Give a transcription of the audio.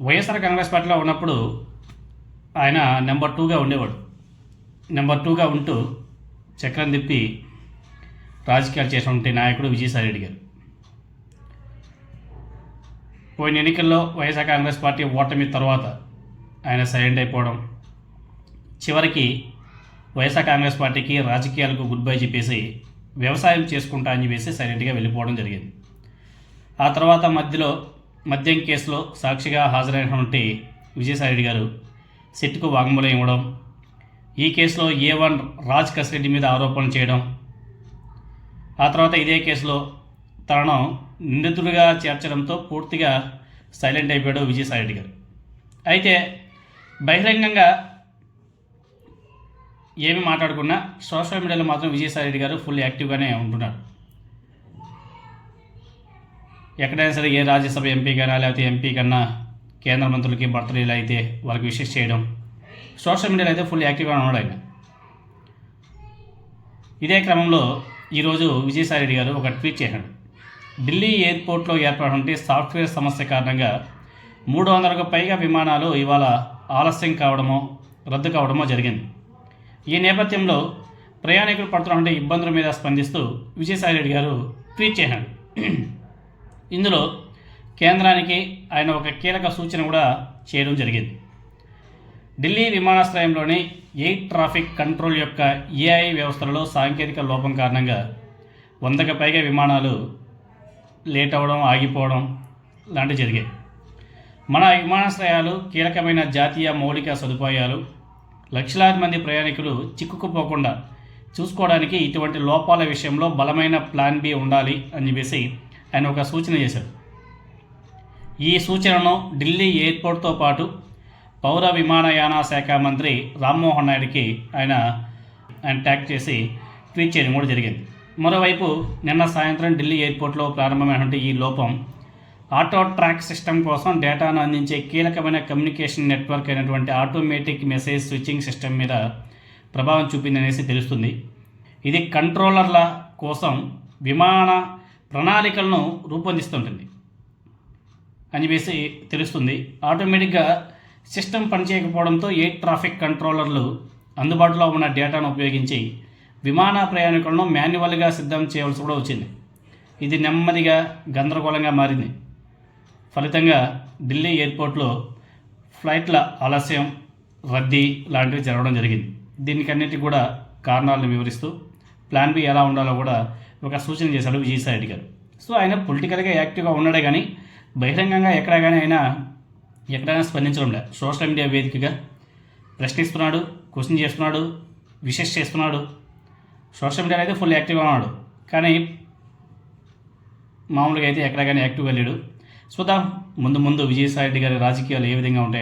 వైఎస్ఆర్ కాంగ్రెస్ పార్టీలో ఉన్నప్పుడు ఆయన నెంబర్ టూగా ఉండేవాడు. నెంబర్ టూగా ఉంటూ చక్రం తిప్పి రాజకీయాలు చేసినటువంటి నాయకుడు విజయసాయి రెడ్డి గారు. పోయిన ఎన్నికల్లో వైఎస్ఆర్ కాంగ్రెస్ పార్టీ ఓటమి తర్వాత ఆయన సైలెంట్ అయిపోవడం చివరికి వైఎస్ఆర్ కాంగ్రెస్ పార్టీకి రాజకీయాలకు గుడ్ బై చెప్పేసి వ్యవసాయం చేసుకుంటా అని చెప్పేసి సైలెంట్గా వెళ్ళిపోవడం జరిగింది. ఆ తర్వాత మధ్యలో మద్యం కేసులో సాక్షిగా హాజరైనటువంటి విజయసాయిరెడ్డి గారు సిట్కు వాంగ్మూలం ఇవ్వడం ఈ కేసులో ఏ వన్ రాజ్ కసిరెడ్డి మీద ఆరోపణలు చేయడం ఆ తర్వాత ఇదే కేసులో తనను నిందితుడిగా చేర్చడంతో పూర్తిగా సైలెంట్ అయిపోయాడు విజయసాయిరెడ్డి గారు. అయితే బహిరంగంగా ఏమి మాట్లాడుకున్నా సోషల్ మీడియాలో మాత్రం విజయసాయిరెడ్డి గారు ఫుల్ యాక్టివ్గానే ఉంటున్నారు. ఎక్కడైనా సరే ఏ రాజ్యసభ ఎంపీ కన్నా లేకపోతే ఎంపీ కన్నా కేంద్ర మంత్రులకి బర్త్డేలు అయితే వాళ్ళకి విషెస్ చేయడం. సోషల్ మీడియాలో అయితే ఫుల్ యాక్టివ్గా ఉన్నాడు ఆయన. ఇదే క్రమంలో ఈరోజు విజయసాయి రెడ్డి గారు ఒక ట్వీట్ చేశాడు. ఢిల్లీ ఎయిర్పోర్ట్లో ఏర్పడినటువంటి సాఫ్ట్వేర్ సమస్య కారణంగా మూడు వందలకు పైగా విమానాలు ఇవాళ ఆలస్యం కావడమో రద్దు కావడమో జరిగింది. ఈ నేపథ్యంలో ప్రయాణికులు పడుతున్నటువంటి ఇబ్బందుల మీద స్పందిస్తూ విజయసాయి రెడ్డి గారు ట్వీట్ చేశాడు. ఇందులో కేంద్రానికి ఆయన ఒక కీలక సూచన కూడా చేయడం జరిగింది. ఢిల్లీ విమానాశ్రయంలోని ఎయిర్ ట్రాఫిక్ కంట్రోల్ యొక్క ఏఐ వ్యవస్థలలో సాంకేతిక లోపం కారణంగా వందకు పైగా విమానాలు లేట్ అవ్వడం ఆగిపోవడం లాంటివి జరిగాయి. మన విమానాశ్రయాలు కీలకమైన జాతీయ మౌలిక సదుపాయాలు. లక్షలాది మంది ప్రయాణికులు చిక్కుకుపోకుండా చూసుకోవడానికి ఇటువంటి లోపాల విషయంలో బలమైన ప్లాన్ బి ఉండాలి అని చెప్పేసి ఆయన ఒక సూచన చేశారు ఈ సూచనను ఢిల్లీ ఎయిర్పోర్ట్తో పాటు పౌర విమానయాన శాఖ మంత్రి రామ్మోహన్ నాయుడుకి ఆయన ఆయన ట్యాగ్ చేసి ట్వీట్ చేయడం కూడా జరిగింది. మరోవైపు నిన్న సాయంత్రం ఢిల్లీ ఎయిర్పోర్ట్లో ప్రారంభమైనటువంటి ఈ లోపం ఆటో ట్రాక్ సిస్టమ్ కోసం డేటాను అందించే కీలకమైన కమ్యూనికేషన్ నెట్వర్క్ అయినటువంటి ఆటోమేటిక్ మెసేజ్ స్విచ్చింగ్ సిస్టమ్ మీద ప్రభావం చూపిందనేసి తెలుస్తుంది. ఇది కంట్రోలర్ల కోసం విమాన ప్రణాళికలను రూపొందిస్తుంటుంది. అని చెప్పేసి తెలుస్తుంది. ఆటోమేటిక్గా సిస్టమ్ పనిచేయకపోవడంతో ఎయిర్ ట్రాఫిక్ కంట్రోలర్లు అందుబాటులో ఉన్న డేటాను ఉపయోగించి విమాన ప్రయాణికులను మాన్యువల్గా సిద్ధం చేయవలసి కూడా వచ్చింది. ఇది నెమ్మదిగా గందరగోళంగా మారింది. ఫలితంగా ఢిల్లీ ఎయిర్పోర్ట్లో ఫ్లైట్ల ఆలస్యం రద్దీ లాంటివి జరగడం జరిగింది. దీనికన్నిటికీ కూడా కారణాలను వివరిస్తూ ప్లాన్ బి ఎలా ఉండాలో కూడా ఒక సూచన చేశాడు విజయసాయి రెడ్డి గారు. సో ఆయన పొలిటికల్గా యాక్టివ్గా ఉన్నాడే కానీ బహిరంగంగా ఎక్కడ కానీ ఆయన ఎక్కడైనా స్పందించడం లేదు. సోషల్ మీడియా వేదికగా ప్రశ్నిస్తున్నాడు క్వశ్చన్ చేస్తున్నాడు విషెస్ చేస్తున్నాడు. సోషల్ మీడియాలో అయితే ఫుల్ యాక్టివ్గా ఉన్నాడు. కానీ మామూలుగా అయితే ఎక్కడ కానీ యాక్టివ్గా లేడు. చూద్దాం ముందు ముందు విజయసాయి రెడ్డి గారి రాజకీయాలు ఏ విధంగా ఉంటాయి